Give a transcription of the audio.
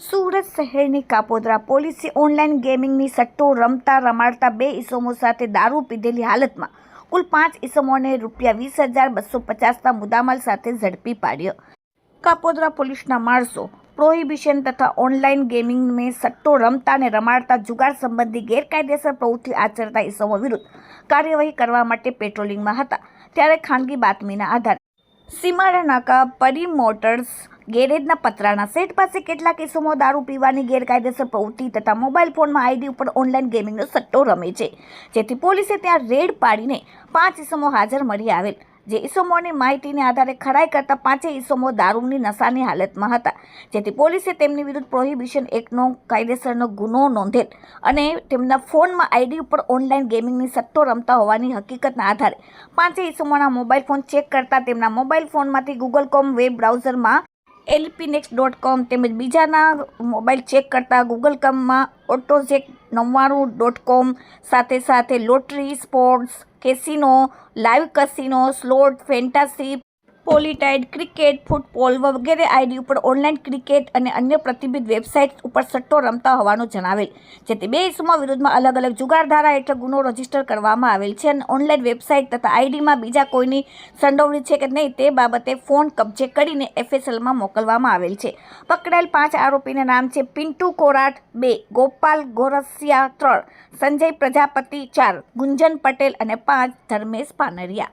સુરત શહેરની કાપોદરા પોલીસે ઓનલાઈન ગેમિંગની સટ્ટો રમતા રમાડતા બે ઇસમો સાથે દારૂ પીધેલી હાલતમાં કુલ પાંચ ઈસમોને રૂપિયા વીસ હજાર બસો પચાસના મુદ્દામાલ સાથે ઝડપી પાડ્યો. કાપોદરા પોલીસના માણસો પ્રોહિબિશન તથા ઓનલાઈન ગેમિંગને સટ્ટો રમતા અને રમાડતા જુગાર સંબંધી ગેરકાયદેસર પ્રવૃત્તિ આચરતા ઇસમો વિરુદ્ધ કાર્યવાહી કરવા માટે પેટ્રોલિંગમાં હતા. ત્યારે ખાનગી બાતમીના આધારે સીમાડા નાકા પરી મોટર્સ ગેરેજના પતરાના સેટ પાસે કેટલાક કેસોમાં દારૂ પીવાની ગેરકાયદેસર પ્રવૃત્તિ તથા મોબાઈલ ફોનમાં આઈડી ઉપર ઓનલાઈન ગેમિંગનો સટ્ટો રમે છે. જેથી પોલીસે ત્યાં રેડ પાડીને પાંચ ઇસમો હાજર મળી આવેલ. જે ઇસમોની માહિતીને આધારે ખરાઈ કરતા પાંચેય ઇસમો દારૂની નશાની હાલતમાં હતા. જેથી પોલીસે તેમની વિરુદ્ધ પ્રોહિબિશન એક્ટનો કાયદેસરનો ગુનો નોંધેલ અને તેમના ફોનમાં આઈડી ઉપર ઓનલાઈન ગેમિંગની સટ્ટો રમતા હોવાની હકીકતના આધારે પાંચેય ઈસમોના મોબાઈલ ફોન ચેક કરતા તેમના મોબાઈલ ફોનમાંથી ગૂગલ કોમ વેબ બ્રાઉઝરમાં એલપીનેક્સ ડોટ કોમ તેમજ બીજાના મોબાઈલ ચેક કરતા ગૂગલ કોમમાં ઓટોઝેક નવ્વાણું ડોટ કોમ સાથે સાથે lottery sports casino live casino slot fantasy પોલીટાઇડ, cricket, football વગેરે આઈડી ઉપર ઓનલાઈન ક્રિકેટ અને અન્ય પ્રતિબિંબ વેબસાઇટ ઉપર સટ્ટો રમતા હોવાનું જણાવેલ જેથી બે ઇસમો વિરુદ્ધમાં અલગ અલગ જુગાર ધારા હેઠળ ગુનો રજિસ્ટર કરવામાં આવેલ છે અને ઓનલાઈન વેબસાઇટ તથા આઈડીમાં બીજા કોઈની સંડોવણી છે કે નહીં તે બાબતે ફોન કબજે કરીને એફએસએલમાં મોકલવામાં આવેલ છે. પકડાયેલ પાંચ આરોપીના નામ છે પિન્ટુ કોરાટ, બે ગોપાલ ગોરસિયા, ત્રણ સંજય પ્રજાપતિ, ચાર ગુંજન પટેલ અને પાંચ ધર્મેશ પાનરિયા.